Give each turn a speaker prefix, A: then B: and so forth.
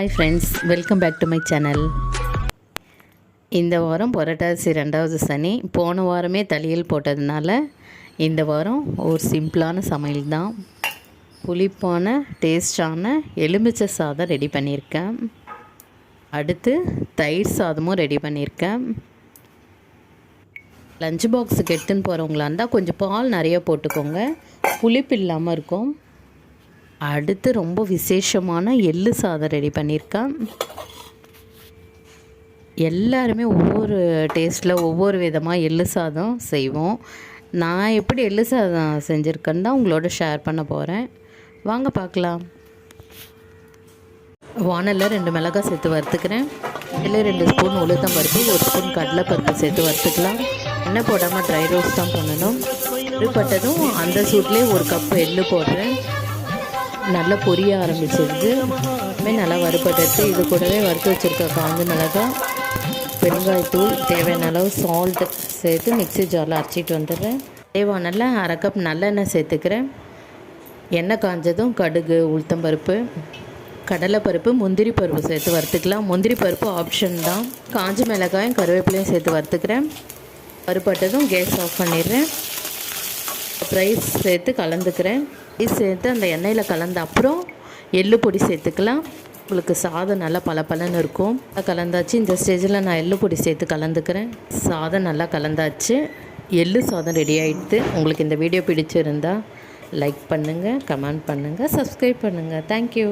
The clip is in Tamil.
A: Hi friends welcome back to my channel இந்த வாரம் புரட்டாசி ரெண்டாவது சனி. போன வாரமே தலையில் போட்டதுனால இந்த வாரம் ஒரு சிம்பிளான சமையல் தான் புளிப்பான டேஸ்டான எலுமிச்சை சாதம் ரெடி பண்ணியிருக்கேன். அடுத்து தயிர் சாதமும் ரெடி பண்ணியிருக்கேன். லஞ்ச் பாக்ஸுக்கு எடுத்துன்னு போகிறவங்களா இருந்தால் கொஞ்சம் பால் நிறைய போட்டுக்கோங்க. புளிப்பு இல்லாமல் இருக்கும். அடுத்து ரொம்ப விசேஷமான எள்ளு சாதம் ரெடி பண்ணியிருக்கேன். எல்லாருமே ஒவ்வொரு டேஸ்ட்டில் ஒவ்வொரு விதமாக எள்ளு சாதம் செய்வோம். நான் எப்படி எள்ளு சாதம் செஞ்சுருக்கேன்னு தான் உங்களோட ஷேர் பண்ண போகிறேன் வாங்க பார்க்கலாம். வானலில் ரெண்டு மிளகாய் சேர்த்து வறுத்துக்கிறேன். இதில் ரெண்டு ஸ்பூன் உளுத்தம் பருப்பு ஒரு ஸ்பூன் கடலைப்பருப்பு சேர்த்து வறுத்துக்கலாம். எண்ணெய் போடாமல் ட்ரை ரோஸ்ட் தான் பண்ணணும். பட்டதும் அந்த சூட்லேயே ஒரு கப் எள்ளு போடுறேன். நல்லா பொரிய ஆரம்பிச்சிருது இதுமாதிரி நல்லா வறுப்பட்டு இது கூடவே வறுத்து வச்சுருக்க காஞ்ச மிளகா பெருங்காயத்தூள் தேவையான அளவு சால்ட்டு சேர்த்து மிக்ஸி ஜாரில் அரைச்சிட்டு வந்துடுறேன். தேவானல்ல அரை கப் நல்லெண்ணெய் சேர்த்துக்கிறேன். எண்ணெய் காஞ்சதும் கடுகு உளுத்தம்பருப்பு கடலைப்பருப்பு முந்திரி பருப்பு சேர்த்து வறுத்துக்கலாம். முந்திரி பருப்பு ஆப்ஷன் தான். காஞ்ச மிளகாயும் கருவேப்பிலையும் சேர்த்து வறுத்துக்கிறேன். வறுப்பட்டதும் கேஸ் ஆஃப் பண்ணிடுறேன். ரைஸ் சேர்த்து கலந்துக்கிறேன். ரைஸ் சேர்த்து அந்த எண்ணெயில் கலந்த அப்புறம் எள்ளு பொடி சேர்த்துக்கலாம். உங்களுக்கு சாதம் நல்லா பளபளன்னு இருக்கும். கலந்தாச்சு. இந்த ஸ்டேஜில் நான் எள்ளு பொடி சேர்த்து கலந்துக்கிறேன். சாதம் நல்லா கலந்தாச்சு. எள்ளு சாதம் ரெடி ஆகிடுது உங்களுக்கு இந்த வீடியோ பிடிச்சிருந்தா லைக் பண்ணுங்கள் கமெண்ட் பண்ணுங்கள் சப்ஸ்கிரைப் பண்ணுங்கள் தேங்க்யூ